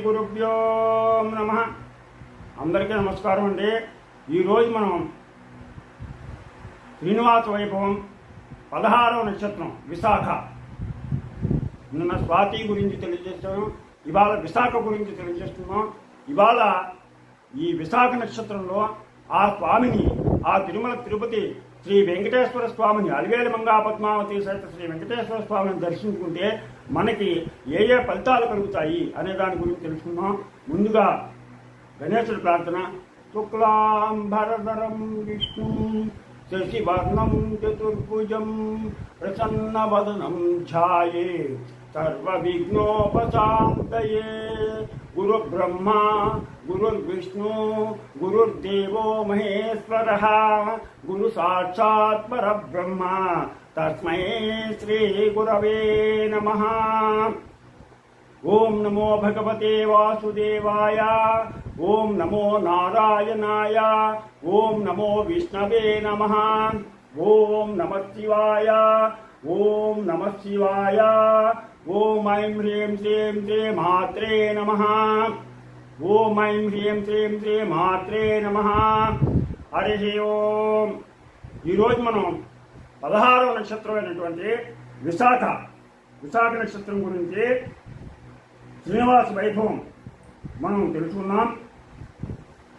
గురుభ్యో నమ. అందరికీ నమస్కారం అండి. ఈరోజు మనం శ్రీనివాస వైభవం పదహారవ నక్షత్రం విశాఖ. నిన్న స్వాతి గురించి తెలియజేస్తాను ఇవాళ విశాఖ గురించి తెలియజేస్తున్నాం. ఇవాళ ఈ విశాఖ నక్షత్రంలో ఆ స్వామిని ఆ తిరుమల తిరుపతి శ్రీ వెంకటేశ్వర స్వామిని అలివేలి మంగా పద్మావతి సహిత శ్రీ వెంకటేశ్వర స్వామిని దర్శించుకుంటే మనకి ఏ ఏ ఫలితాలు కలుగుతాయి అనే దాని గురించి తెలుసుకుందాం. ముందుగా గణేశుడి ప్రార్థన. శుక్లాంబరధరం విష్ణు శశివర్ణం చతుర్భుజం ప్రసన్నవదనం ఛాయే. సర్వవిఘ్నోపశాంతయే. గురుబ్రహ్మ గురుర్విష్ణు గురుర్దేవో మహేశ్వర. గురు సాక్షాత్ పరబ్రహ్మ తస్మై శ్రీ గురవే నమః ఓం నమో భగవతే వాసుదేవాయ ఓం నమో నారాయణాయ ఓం నమో విష్ణవే నమ ఓం నమ శివాయ ఓం నమ శివాయ ఓం ఐం హ్రీం శ్రీం శ్రీ మాత్రే నమ ఓం ఐం హ్రీం శ్రీం శ్రీ మాత్రే నమ హరి ఓం ఈరోజు మనం పదహారవ నక్షత్రమైనటువంటి విశాఖ విశాఖ నక్షత్రం గురించి శ్రీనివాస వైభవం మనం తెలుసుకున్నాం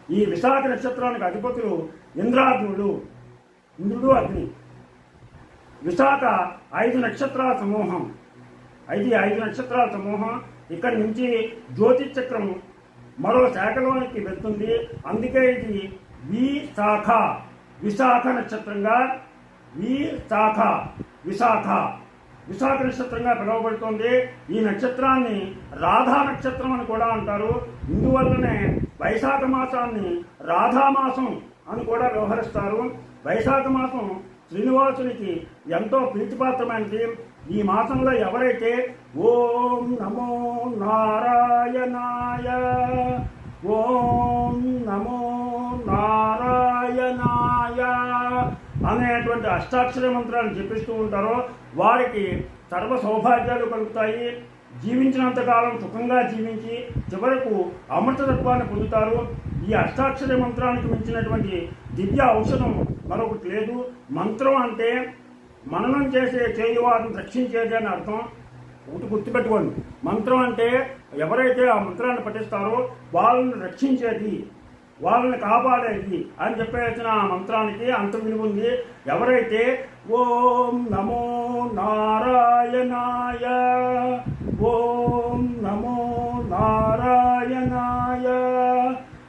ఈ విశాఖ నక్షత్రానికి అధిపతులు ఇంద్రాగ్నుడు ఇంద్రుడు అగ్ని. విశాఖ ఐదు నక్షత్రాల సమూహం. ఐదు ఐదు నక్షత్రాల సమూహం. ఇక్కడి నుంచి జ్యోతి చక్రం మరో శాఖలోనికి వెళ్తుంది. అందుకే ఇది వి శాఖ విశాఖ నక్షత్రంగా విశాఖ విశాఖ. విశాఖ నక్షత్రంగా పిలువబడుతోంది. ఈ నక్షత్రాన్ని రాధా నక్షత్రం అని కూడా అంటారు. ఇందువల్లనే వైశాఖ మాసాన్ని రాధామాసం అని కూడా వ్యవహరిస్తారు. వైశాఖ మాసం శ్రీనివాసునికి ఎంతో ప్రీతిపాత్రమైనది. ఈ మాసంలో ఎవరైతే ఓం నమో నారాయణాయ ఓం నారాయణాయ అనేటువంటి అష్టాక్షర మంత్రాన్ని జపిస్తూ ఉంటారో వారికి సర్వ సౌభాగ్యాలు కలుగుతాయి. జీవించినంత కాలం సుఖంగా జీవించి చివరకు అమృతత్వాన్ని పొందుతారు. ఈ అష్టాక్షర మంత్రానికి మించినటువంటి దివ్య ఔషధం మరొకటి లేదు. మంత్రం అంటే మననం చేసే చేయువారిని రక్షించేది అని అర్థం. ఒకటి గుర్తుపెట్టుకోండి. మంత్రం అంటే ఎవరైతే ఆ మంత్రాన్ని పఠిస్తారో వాళ్ళని రక్షించేది వాళ్ళని కాపాడేది అని చెప్పేసిన ఆ మంత్రానికి అంత విలువ ఉంది. ఎవరైతే ఓం నమో నారాయణాయ ఓం నమో నారాయణాయ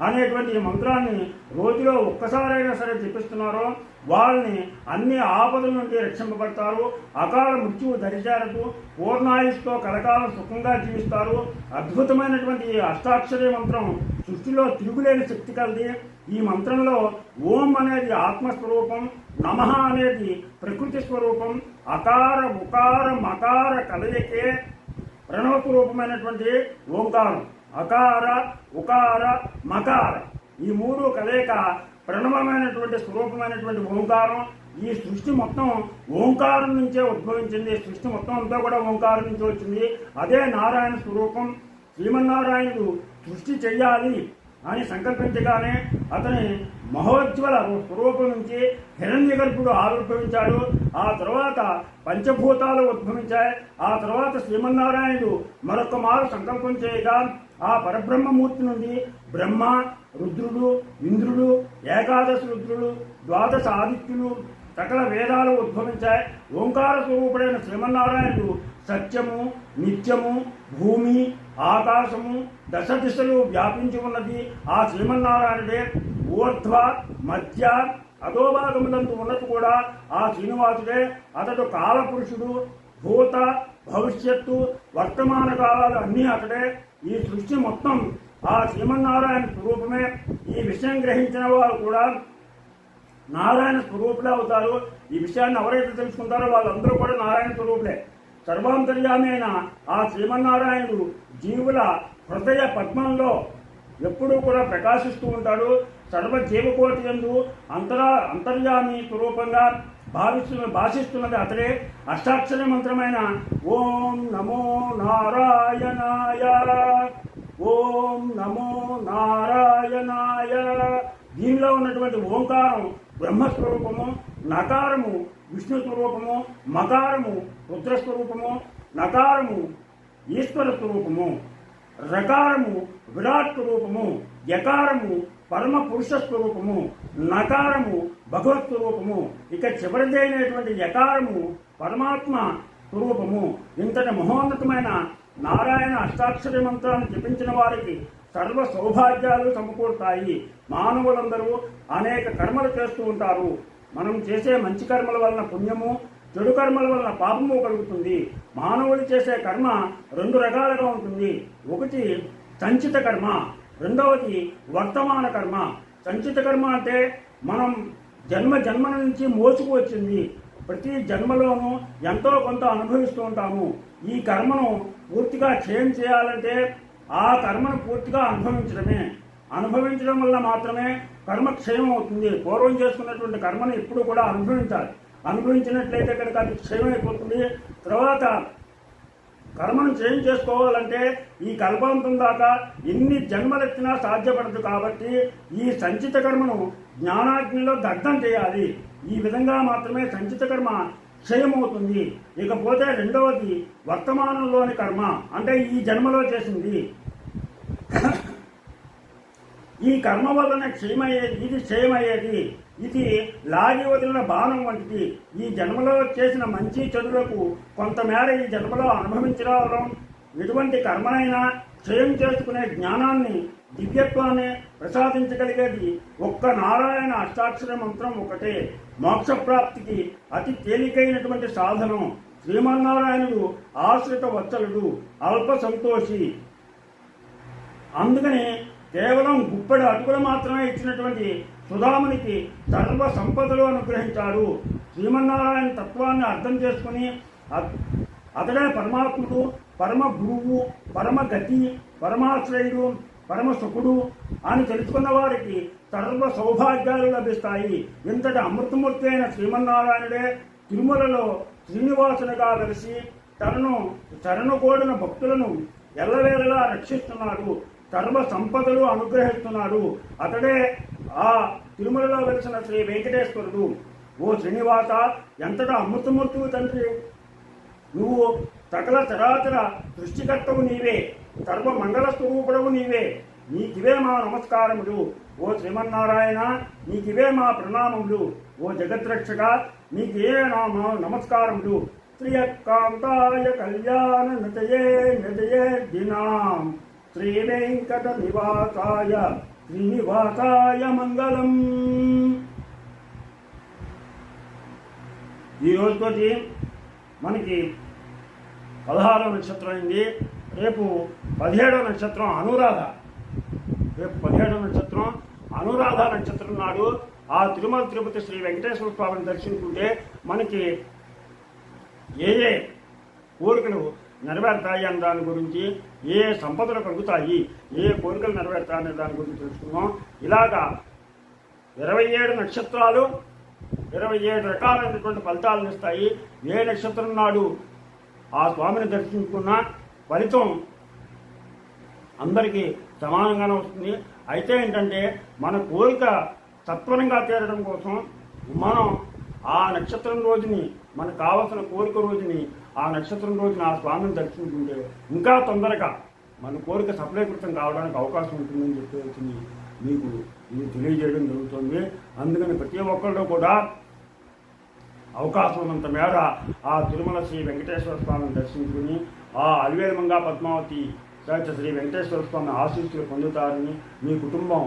అనేటువంటి ఈ మంత్రాన్ని రోజులో ఒక్కసారైనా సరే జపిస్తున్నారో వాళ్ళని అన్ని ఆపదల నుండి రక్షింపబడతారు. అకాల మృత్యువు దరిచారదు పూర్ణాయుష్తో కలకాలం సుఖంగా జీవిస్తారు. అద్భుతమైనటువంటి ఈ అష్టాక్షరి మంత్రం సృష్టిలో తిరుగులేని శక్తి కలది ఈ మంత్రంలో ఓం అనేది ఆత్మస్వరూపం నమ అనేది ప్రకృతి స్వరూపం అకార ఉకార మకార కలయికే ప్రణవ స్వరూపమైనటువంటి ఓంకారం. అకార ఉకార మకార ఈ మూడు కలయిక ప్రణవమైనటువంటి స్వరూపమైనటువంటి ఓంకారం. ఈ సృష్టి మొత్తం ఓంకారం నుంచే ఉద్భవించింది. సృష్టి మొత్తం అంతా కూడా ఓంకారం నుంచి వచ్చింది. అదే నారాయణ స్వరూపం. శ్రీమన్నారాయణుడు సృష్టి చెయ్యాలి అని సంకల్పించగానే అతని మహోజ్వల స్వరూపం నుంచి హిరణ్య గర్భుడు ఆవిర్భవించాడు. ఆ తర్వాత పంచభూతాలు ఉద్భవించాయి. ఆ తర్వాత శ్రీమన్నారాయణుడు మరొక మారు సంకల్పం చేయగా ఆ పరబ్రహ్మమూర్తి నుండి బ్రహ్మ రుద్రుడు ఇంద్రుడు ఏకాదశ రుద్రుడు ద్వాదశ ఆదిత్యులు సకల వేదాలు ఉద్భవించాయి. ఓంకార స్వరూపుడైన శ్రీమన్నారాయణుడు సత్యము నిత్యము భూమి ఆకాశము దశ దిశలు వ్యాపించి ఉన్నది ఆ శ్రీమన్నారాయణుడే. ఊర్ధ్వ మధ్య అధోభాగములందు ఉన్నది కూడా ఆ శ్రీనివాసుడే. అతడు కాలపురుషుడు భూత భవిష్యత్తు వర్తమాన కాలాలు అన్నీ అతడే. ఈ సృష్టి మొత్తం ఆ శ్రీమన్నారాయణ స్వరూపమే. ఈ విషయం గ్రహించిన వారు కూడా నారాయణ స్వరూపులే అవుతారు. ఈ విషయాన్ని ఎవరైతే తెలుసుకుంటారో వాళ్ళందరూ కూడా నారాయణ స్వరూపులే. సర్వాంతర్యామైన ఆ శ్రీమన్నారాయణుడు జీవుల హృదయ పద్మంలో ఎప్పుడూ కూడా ప్రకాశిస్తూ ఉంటాడు. సర్వ జీవకోటి ఎందు అంతరా అంతర్యామి స్వరూపంగా భావిస్తు భాషిస్తున్నది అతడే. అష్టాక్షర మంత్రమైన ఓం నమో నారాయణాయ ఓం నమో నారాయణాయ. దీనిలో ఉన్నటువంటి ఓంకారం బ్రహ్మస్వరూపము నకారము విష్ణు స్వరూపము మకారము రుద్రస్వరూపము నకారము ఈశ్వర స్వరూపము రకారము విరాట్ స్వరూపము యకారము పరమ పురుష స్వరూపము నకారము భగవత్ స్వరూపము ఇక చివరిదైనటువంటి యకారము పరమాత్మ స్వరూపము. ఇంతటి మహోన్నతమైన నారాయణ అష్టాక్షరి మంత్రాన్ని జపించిన వారికి సర్వ సౌభాగ్యాలు సమకూరుతాయి. మానవులందరూ అనేక కర్మలు చేస్తూ ఉంటారు. మనం చేసే మంచి కర్మల వలన పుణ్యము చెడు కర్మల వలన పాపము కలుగుతుంది. మానవుడు చేసే కర్మ రెండు రకాలుగా ఉంటుంది. ఒకటి సంచిత కర్మ రెండవది వర్తమాన కర్మ. సంచిత కర్మ అంటే మనం జన్మ జన్మల నుంచి మోసుకు వచ్చింది. ప్రతి జన్మలోనూ ఎంతో కొంత అనుభవిస్తూ ఉంటాము. ఈ కర్మను పూర్తిగా క్షయం చేయాలంటే ఆ కర్మను పూర్తిగా అనుభవించడమే. అనుభవించడం వల్ల మాత్రమే కర్మ క్షయం అవుతుంది. పూర్వం చేసుకున్నటువంటి కర్మను ఎప్పుడు కూడా అనుభవించాలి. అనుభవించినట్లయితే కనుక అది క్షయమైపోతుంది తర్వాత కర్మను చేంజ్ చేసుకోవాలంటే ఈ కల్పాంతం దాకా ఎన్ని జన్మలెత్తినా సాధ్యపడదు కాబట్టి ఈ సంచిత కర్మను జ్ఞానాగ్నిలో దగ్ధం చేయాలి. ఈ విధంగా మాత్రమే సంచిత కర్మ క్షయమవుతుంది. ఇకపోతే రెండవది వర్తమానంలోని కర్మ అంటే ఈ జన్మలో చేసింది. ఈ కర్మ వలన క్షయమయ్యేది ఇది క్షయమయ్యేది. ఇది లాగి వదిలిన బాణం వంటిది. ఈ జన్మలో చేసిన మంచి చెడులకు కొంతమేర ఈ జన్మలో అనుభవించడం ఎటువంటి కర్మనైనా క్షయం చేసుకునే జ్ఞానాన్ని దివ్యత్వాన్ని ప్రసాదించగలిగేది ఒక్క నారాయణ అష్టాక్షర మంత్రం ఒకటే. మోక్షప్రాప్తికి అతి తేలికైనటువంటి సాధనం. శ్రీమన్నారాయణుడు ఆశ్రిత వత్సలుడు అల్ప సంతోషి. అందుకని కేవలం గుప్పెడు అటుకులు మాత్రమే ఇచ్చినటువంటి సుధామునికి సర్వ సంపదలు అనుగ్రహించాడు. శ్రీమన్నారాయణ తత్వాన్ని అర్థం చేసుకుని అతడే పరమాత్ముడు పరమ గురువు పరమ గతి పరమాశ్రయుడు పరమ సుఖుడు అని తెలుసుకున్న వారికి సర్వ సౌభాగ్యాలు లభిస్తాయి. ఇంతటి అమృతమూర్తి అయిన శ్రీమన్నారాయణుడే తిరుమలలో శ్రీనివాసునిగా వెలిసి తనను శరణు కోడిన భక్తులను ఎల్లవేళలా రక్షిస్తున్నాడు. సర్వ సంపదలు అనుగ్రహిస్తున్నాడు. అతడే ఆ తిరుమలలో వెలిసిన శ్రీ వెంకటేశ్వరుడు. ఓ శ్రీనివాస ఎంతటా అమృతమూర్తివి తండ్రి? నువ్వు సకల చరాచర సృష్టికర్తవు నీవే సర్వ మంగళ స్వరూపుడవు నీవే. నీకివే మా నమస్కారములు. ఓ శ్రీమన్నారాయణ నీకివే మా ప్రణామములు. ఓ జగద్రక్షక నీకే నా నమస్కారములు. శ్రీయకాంతాయ కళ్యాణ నిజయే నతయే దినాం. శ్రీవేంకట నివాసాయ శ్రీనివాసాయ మంగళం. ఈ రోజుతోటి మనకి పదహారవ నక్షత్రం అయింది రేపు పదిహేడవ నక్షత్రం అనురాధ. రేపు పదిహేడవ నక్షత్రం అనురాధ నక్షత్రం నాడు ఆ తిరుమల తిరుపతి శ్రీ వెంకటేశ్వర స్వామిని దర్శించుకుంటే మనకి ఏ ఏ కోరికలు నెరవేరుతాయి అన్న దాని గురించి ఏ సంపదలు కలుగుతాయి ఏ కోరికలు నెరవేరుతాయి అనే దాని గురించి తెలుసుకున్నాం ఇలాగా ఇరవై ఏడు నక్షత్రాలు ఇరవై ఏడు రకాలైనటువంటి ఫలితాలను ఇస్తాయి. ఏ నక్షత్రం నాడు ఆ స్వామిని దర్శించుకున్న ఫలితం అందరికీ సమానంగానే వస్తుంది. అయితే ఏంటంటే మన కోరిక సత్వరంగా తీరడం కోసం మనం ఆ నక్షత్రం రోజుని మనకు కావలసిన కోరిక రోజుని ఆ నక్షత్రం రోజున ఆ స్వామిని దర్శించుకుంటే ఇంకా తొందరగా మన కోరిక సఫలీకృతం కావడానికి అవకాశం ఉంటుందని చెప్పేసి మీకు ఇది తెలియజేయడం జరుగుతుంది. అందుకని ప్రతి ఒక్కళ్ళు కూడా అవకాశం ఉన్నంత మేర ఆ తిరుమల శ్రీ వెంకటేశ్వర స్వామిని దర్శించుకుని ఆ అలివేలమంగా పద్మావతి శ్రీ వెంకటేశ్వర స్వామి ఆశీస్సులు పొందుతారని మీ కుటుంబం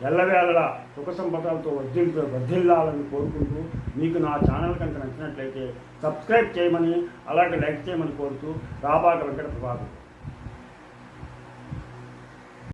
ఎల్లవేళలా సుఖ సంపదలతో వర్ధిల్ వర్ధిల్లాలని కోరుకుంటూ మీకు నా ఛానల్ కనుక నచ్చినట్లయితే సబ్స్క్రైబ్ చేయమని అలాగే లైక్ చేయమని కోరుతూ రాబాక వెంకట ప్రభాకర్